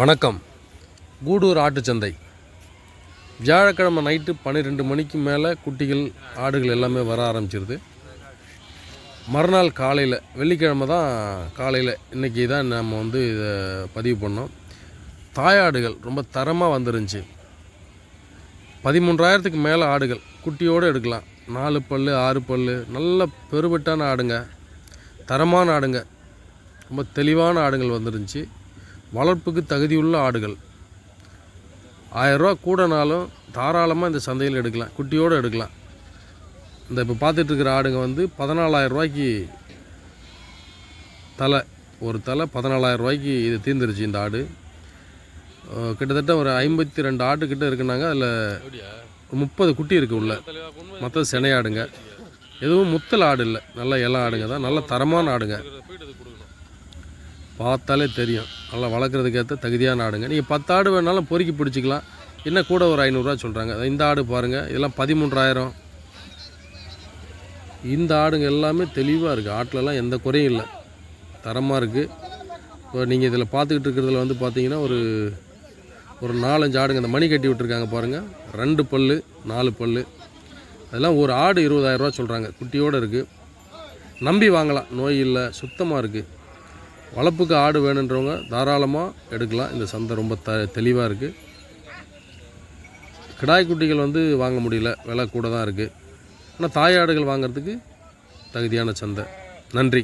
வணக்கம். கூடூர் ஆட்டுச்சந்தை வியாழக்கிழமை நைட்டு பன்னிரெண்டு மணிக்கு மேலே குட்டிகள் ஆடுகள் எல்லாமே வர ஆரம்பிச்சிருது. மறுநாள் காலையில் வெள்ளிக்கிழமை தான் காலையில் இன்றைக்கி தான் நம்ம வந்து இதை பதிவு பண்ணோம். தாயாடுகள் ரொம்ப தரமாக வந்துருந்துச்சு. பதிமூன்றாயிரத்துக்கு மேலே ஆடுகள் குட்டியோடு எடுக்கலாம். நாலு பல் ஆறு பல் நல்ல பெருவெட்டான ஆடுங்க. தரமான ஆடுங்க. ரொம்ப தெளிவான ஆடுகள் வந்துருந்துச்சு. வளர்ப்புக்கு தகுதியுள்ள ஆடுகள். ஆயரூவா கூடனாலும் தாராளமாக இந்த சந்தையில் எடுக்கலாம். குட்டியோடு எடுக்கலாம். இந்த இப்போ பார்த்துட்டு இருக்கிற ஆடுங்க வந்து பதினாலாயிரம் ரூபாய்க்கு தலை. ஒரு தலை பதினாலாயிரம் ரூபாய்க்கு இது தீர்ந்துருச்சு இந்த ஆடு. கிட்டத்தட்ட ஒரு ஐம்பத்தி ரெண்டு ஆட்டு கிட்ட இருக்குனாங்க அதில் முப்பது குட்டி இருக்குது உள்ள. மற்ற சினையாடுங்க எதுவும் முத்தல் ஆடு இல்லை. நல்ல இலை ஆடுங்க தான். நல்ல தரமான ஆடுங்க. பார்த்தாலே தெரியும். நல்லா வளர்க்குறதுக்கேற்ற தகுதியான ஆடுங்க. நீங்கள் பத்து ஆடு வேணாலும் பொறுக்கி பிடிச்சிக்கலாம். இன்னும் கூட ஒரு ஐநூறுரூவா சொல்கிறாங்க இந்த ஆடு பாருங்கள் இதெல்லாம் பதிமூன்றாயிரம். இந்த ஆடுங்க எல்லாமே தெளிவாக இருக்குது ஆட்டிலலாம் எந்த குறையும் இல்லை. தரமாக இருக்குது இப்போ நீங்கள் இதில் பார்த்துக்கிட்டு இருக்கிறதுல வந்து பார்த்தீங்கன்னா ஒரு ஒரு நாலஞ்சு ஆடுங்க. இந்த மணி கட்டி விட்டுருக்காங்க பாருங்கள் ரெண்டு பல் நாலு பல் அதெல்லாம் ஒரு ஆடு இருபதாயிரரூவா சொல்கிறாங்க குட்டியோடு இருக்குது நம்பி வாங்கலாம். நோய் இல்லை. சுத்தமாக இருக்குது வளர்ப்புக்கு ஆடு வேணுன்றவங்க தாராளமாக எடுக்கலாம். இந்த சந்தை ரொம்ப த தெளிவாக இருக்குது கிடாய் குட்டிகள் வந்து வாங்க முடியல. விலை கூட தான் இருக்குது ஆனால் தாயாடுகள் வாங்குறதுக்கு தகுதியான சந்தை. நன்றி.